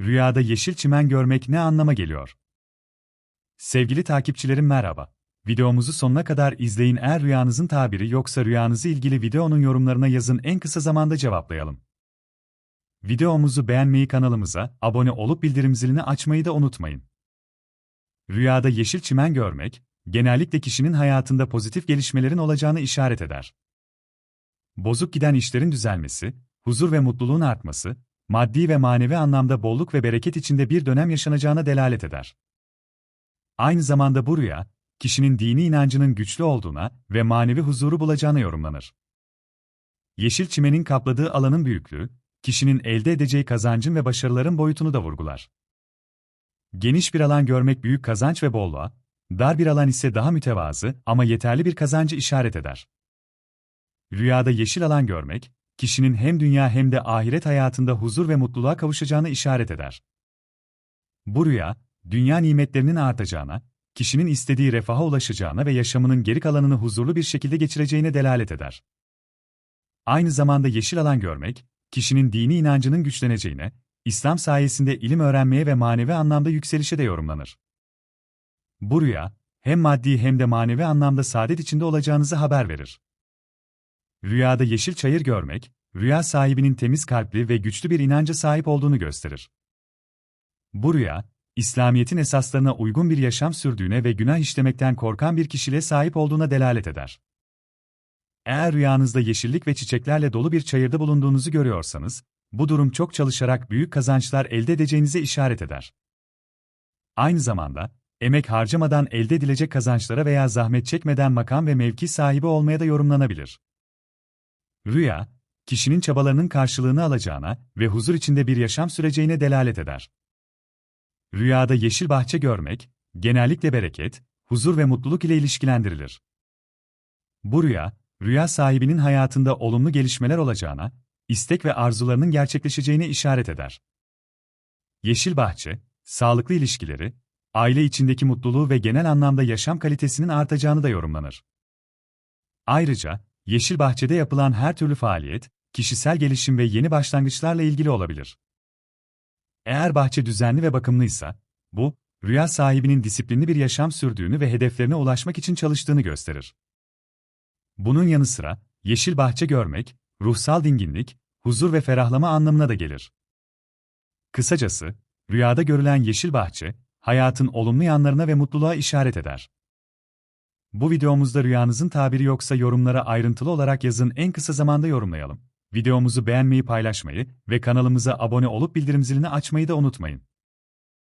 Rüyada yeşil çimen görmek ne anlama geliyor? Sevgili takipçilerim merhaba. Videomuzu sonuna kadar izleyin eğer rüyanızın tabiri yoksa rüyanızı ilgili videonun yorumlarına yazın en kısa zamanda cevaplayalım. Videomuzu beğenmeyi kanalımıza, abone olup bildirim zilini açmayı da unutmayın. Rüyada yeşil çimen görmek, genellikle kişinin hayatında pozitif gelişmelerin olacağını işaret eder. Bozuk giden işlerin düzelmesi, huzur ve mutluluğun artması, maddi ve manevi anlamda bolluk ve bereket içinde bir dönem yaşanacağına delalet eder. Aynı zamanda bu rüya, kişinin dini inancının güçlü olduğuna ve manevi huzuru bulacağına yorumlanır. Yeşil çimenin kapladığı alanın büyüklüğü, kişinin elde edeceği kazancın ve başarıların boyutunu da vurgular. Geniş bir alan görmek büyük kazanç ve bolluğa, dar bir alan ise daha mütevazı ama yeterli bir kazancı işaret eder. Rüyada yeşil alan görmek, kişinin hem dünya hem de ahiret hayatında huzur ve mutluluğa kavuşacağını işaret eder. Bu rüya, dünya nimetlerinin artacağına, kişinin istediği refaha ulaşacağına ve yaşamının geri kalanını huzurlu bir şekilde geçireceğine delalet eder. Aynı zamanda yeşil alan görmek, kişinin dini inancının güçleneceğine, İslam sayesinde ilim öğrenmeye ve manevi anlamda yükselişe de yorumlanır. Bu rüya, hem maddi hem de manevi anlamda saadet içinde olacağınızı haber verir. Rüyada yeşil çayır görmek, rüya sahibinin temiz kalpli ve güçlü bir inanca sahip olduğunu gösterir. Bu rüya, İslamiyet'in esaslarına uygun bir yaşam sürdüğüne ve günah işlemekten korkan bir kişiliğe sahip olduğuna delalet eder. Eğer rüyanızda yeşillik ve çiçeklerle dolu bir çayırda bulunduğunuzu görüyorsanız, bu durum çok çalışarak büyük kazançlar elde edeceğinize işaret eder. Aynı zamanda, emek harcamadan elde edilecek kazançlara veya zahmet çekmeden makam ve mevki sahibi olmaya da yorumlanabilir. Rüya, kişinin çabalarının karşılığını alacağına ve huzur içinde bir yaşam süreceğine delalet eder. Rüyada yeşil bahçe görmek, genellikle bereket, huzur ve mutluluk ile ilişkilendirilir. Bu rüya, rüya sahibinin hayatında olumlu gelişmeler olacağına, istek ve arzularının gerçekleşeceğine işaret eder. Yeşil bahçe, sağlıklı ilişkileri, aile içindeki mutluluğu ve genel anlamda yaşam kalitesinin artacağını da yorumlanır. Ayrıca, yeşil bahçede yapılan her türlü faaliyet, kişisel gelişim ve yeni başlangıçlarla ilgili olabilir. Eğer bahçe düzenli ve bakımlıysa, bu, rüya sahibinin disiplinli bir yaşam sürdüğünü ve hedeflerine ulaşmak için çalıştığını gösterir. Bunun yanı sıra, yeşil bahçe görmek, ruhsal dinginlik, huzur ve ferahlama anlamına da gelir. Kısacası, rüyada görülen yeşil bahçe, hayatın olumlu yanlarına ve mutluluğa işaret eder. Bu videomuzda rüyanızın tabiri yoksa yorumlara ayrıntılı olarak yazın en kısa zamanda yorumlayalım. Videomuzu beğenmeyi paylaşmayı ve kanalımıza abone olup bildirim zilini açmayı da unutmayın.